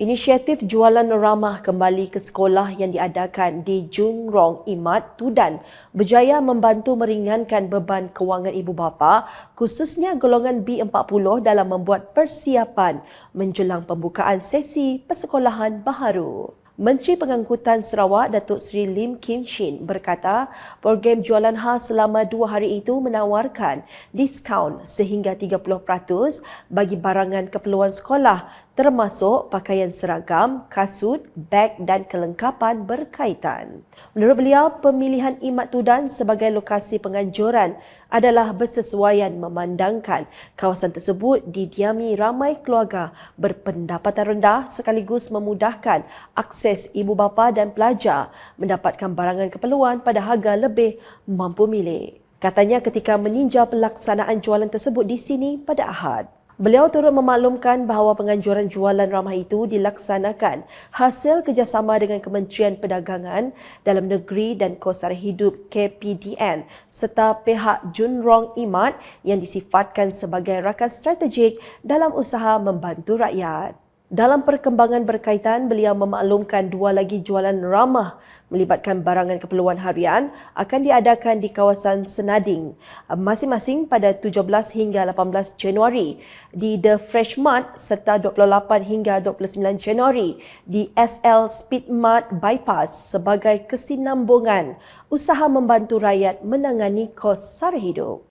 Inisiatif jualan ramah kembali ke sekolah yang diadakan di Jun Rong Imat Tudan berjaya membantu meringankan beban kewangan ibu bapa khususnya golongan B40 dalam membuat persiapan menjelang pembukaan sesi persekolahan baharu. Menteri Pengangkutan Sarawak Datuk Seri Lim Kim Shin berkata program jualan khas selama dua hari itu menawarkan diskaun sehingga 30% bagi barangan keperluan sekolah termasuk pakaian seragam, kasut, beg dan kelengkapan berkaitan. Menurut beliau, pemilihan Imat Tudan sebagai lokasi penganjuran adalah bersesuaian memandangkan kawasan tersebut didiami ramai keluarga berpendapatan rendah sekaligus memudahkan akses ibu bapa dan pelajar mendapatkan barangan keperluan pada harga lebih mampu milik. Katanya ketika meninjau pelaksanaan jualan tersebut di sini pada Ahad. Beliau turut memaklumkan bahawa penganjuran jualan ramah itu dilaksanakan hasil kerjasama dengan Kementerian Perdagangan Dalam Negeri dan Kos Sara Hidup KPDN serta pihak Junrong Imat yang disifatkan sebagai rakan strategik dalam usaha membantu rakyat. Dalam perkembangan berkaitan, beliau memaklumkan dua lagi jualan ramah melibatkan barangan keperluan harian akan diadakan di kawasan Senading masing-masing pada 17 hingga 18 Januari di The Fresh Mart serta 28 hingga 29 Januari di SL Speed Mart Bypass sebagai kesinambungan usaha membantu rakyat menangani kos sara hidup.